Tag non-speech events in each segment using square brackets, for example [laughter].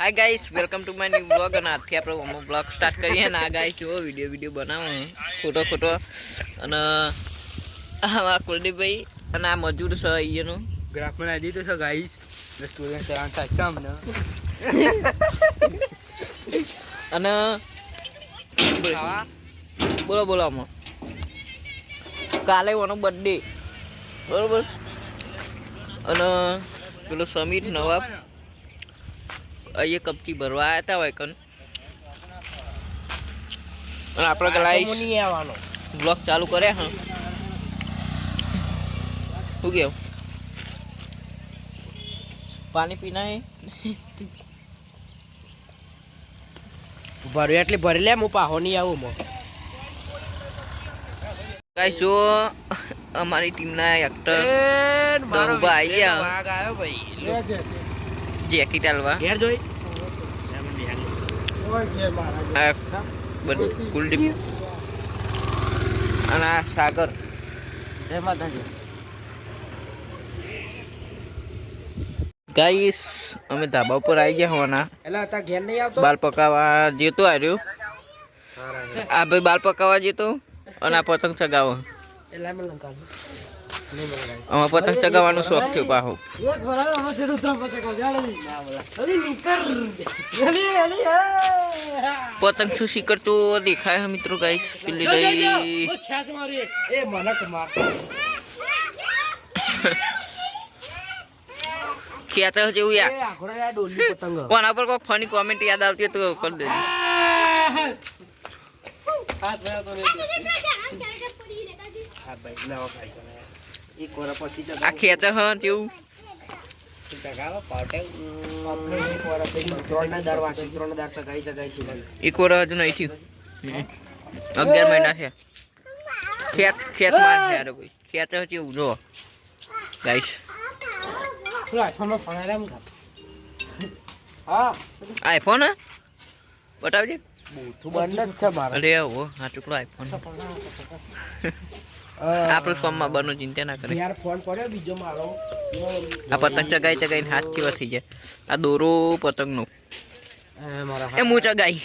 Hi guys welcome to my new blog અને આજથી આપણે અમુક બ્લોગ સ્ટાર્ટ કરીએ. ને આ ગાઈસ જુઓ વીડિયો વીડિયો બનાવો ખોટો ખોટો. અને આ કુલદીપભાઈ અને આ મજૂર છે અહીંયાનું. ગ્રાફમાં આવી તો છે ગાઈસ સ્ટુડન્ટ ચલાવવાનું સાચા અમને અને બોલો બોલો આમાં. કાલે ઓનો બર્થડે બરોબર? અને પેલો સમીર નવાબ. અહીંયા કપચી ભરવા આવ્યા હતા હોય કન. અને આપણે આવવાનો. બ્લોગ ચાલુ કર્યા હા. શું કેવું? પાણી પીના હે ભર્યું એટલે ભરી લે હું પાહો નહીં આવું મો. ગાઈસ જો અમારી ટીમના એક્ટર મારો ભાઈ ગયા. આવ્યો ભાઈ. જેકી ટાલવા ઘેર જોઈ આ બન- કુલદીપ અને આ સાગર જય માતાજી ગાઈસ અમે ધાબા ઉપર આવી ગયા હોવાના એટલે અત્યારે ઘેર નહીં આવતો? બાલ પકાવવા જતો આવ્યો આ ભાઈ બાલ પકાવવા જતો અને આ પતંગ ચગાવો. એટલે મેં લંકાવ્યું નહીં મને ગાઈસ આમાં પતંગ ચગાવવાનો શોખ થયો પાહો એક ભરાયો અમે છેડું ત્રણ પતે કહો જાણે ના બોલા અરે નીકર અરે અરે પતંગ શું શીખરતો દેખાય છે મિત્રો ગાઈસ પેલી રહી ખેંચ મારી એ મને માર ખેંચે છે એવું યાર એ આખો યાર ડોલી પતંગ કોના પર કોઈ ફની કોમેન્ટ યાદ આવતી હોય તો કરી દેજો હાથ ભર્યો તો નહીં હા ભાઈ ના ખાઈ ગયો એક વાર પછી આ ખેંચે હ આપણે એક વાર ત્રણ ના દર વાસી ત્રણ ના સગાઈ સગાઈ છે એક વાર હજુ નહીં થયું. અગિયાર મહિના છે. ખેત ખેત માર છે અરે ભાઈ. ખેત છે જો. ગાઈશ. આઈફોન બતાવજે. બંધ જ છે મારે. અરે ઓ આ ટુકડો આઈફોન આપણે ફોર્મમાં બનો ચિંતા ના કરે યાર ફોન પડ્યો બીજો મારો. આ પતંગ ચગાઈ ચગાઈને હાથ કેવા થઈ જાય? આ દોરો પતંગનો. એ મારા હું ચગાઈ.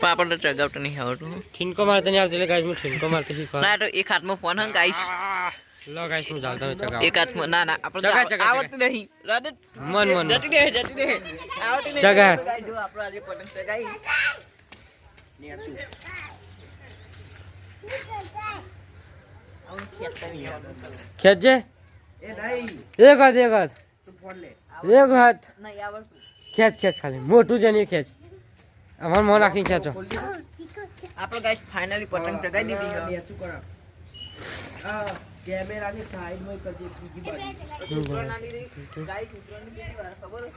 પણ આપણને ચગાવતો નહીં આવડતું. ઠીનકો મારતા નહીં આવતી એટલે ગાઈસ હું ઠીનકો મારતા શીખવા ના તો એક હાથમાં ફોન હા ગાઈસ લો ગાઈસ હું ચાલતો હોય ચગાવ એક હાથમાં ના ના આપણે આવડતું નહીં. મન મન. જટી દે જટી દે. આવડતી નહીં. ચગા. જો આપણો આજે પતંગ ચગાઈ નહીં આવડતું. ખેંચજે. એક હાથ એક હાથ. તું ફોન લે. એક હાથ. નહીં આવડતું. ખેંચ ખેંચ ખાલી. મોટું છે નહીં ખેંચ. અમાર મોં નાખીને ખેંચો. આપણો ગાઈસ ફાઇનલી પતંગ ચગાઈ દીધી છે કેમેરાની સાઈડમાં કરજે બીજી બાજુ. ગાઈસ ઉતરાણની બીજી વાર ખબર છે?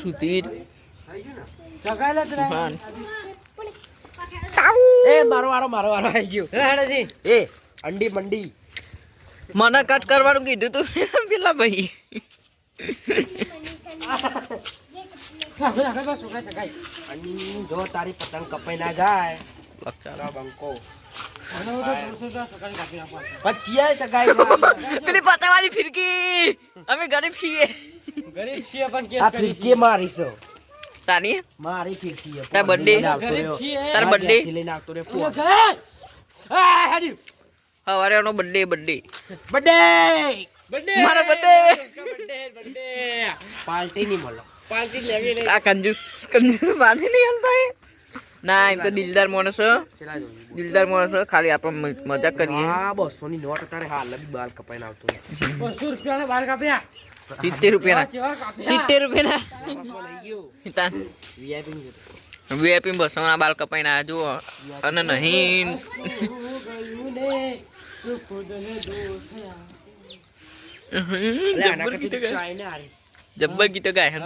સુધીર એ મારો વારો મારો વારો આવી ગયો. હેડેજી. એ અંડી મંડી. મને કટ કરવાનું કીધું તું પેલા ભાઈ જો તારી પતંગ કપાઈ ના જાય. બંકો. પેલી ફિરકી. અમે ગરીબ છીએ. ગરીબ છીએ પણ આ ફિરકી મારી તાની મારી ફિરકી છે. તાર birthday? તાર birthday? લઈને આવતો રે ફોન સવારે એનો બર્થડે બર્થડે બર્થડે મારો birthday. પાર્ટી નહીં મળો. પાર્ટી લેવી આ કંજૂસ કંજૂસ બાંધી નહીં હાલતા એ? ના એમ તો દિલદાર માણસ દિલદાર માણસ ખાલી આપણે મજા મજાક કરીએ. હા બસો ની નોટ અત્યારે હાલ બી બાર કપાઈને આવતો બસો રૂપિયા બાર કાપ્યા. સિત્તેર રૂપિયાના. સિત્તેર રૂપિયા ના વીઆઈપી બસો બસોના બાલ કપાઈને આ જુઓ. અને નહીં. જબ્બર ગીતો ગાય. જબ્બર ગીતો ગાય હે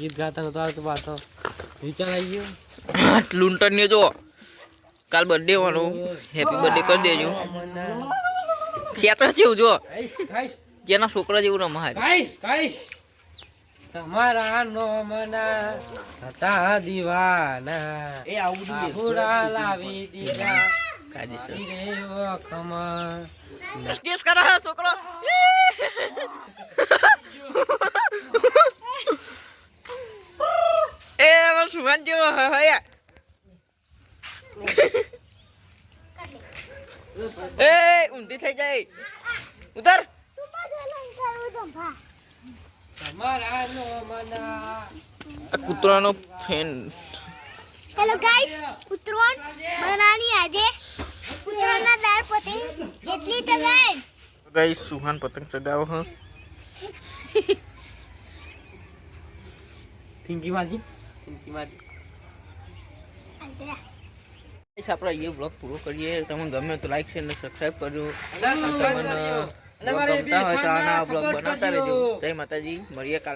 ગીત ગાતા નતો આવતો વાતો. વિચાર આવી ગયો. લૂંટણ ને જો કાલ બર્થડે વાનું હેપી બર્થડે કરી દેજો. ખેતર જેવું જો જેના છોકરા જેવું રમાય તમારા નો મના હતા દીવાના. એ આવું લાવી દીધા. કેસ કરે છોકરો. [laughs] સુહાન જેવો હયા એ ઊંધી થઈ જાય ઉતર. આ કૂતરાનો ફેન. હેલો ગાઈસ કૂતરોન બનાની આજે કૂતરાના દાર પતંગ કેટલી ચગાય ગાઈસ સુહાન પતંગ ચગાવો હ. થિંકી માજી. આપણે એ બ્લોગ પૂરો કરીએ. તમને ગમે તો લાઈક શેર અને સબસ્ક્રાઇબ કરજો. અને તમને ગમતા હોય તો બી આના બ્લોગ બનાવતા રહેજો. જય માતાજી. મળીએ કાલે.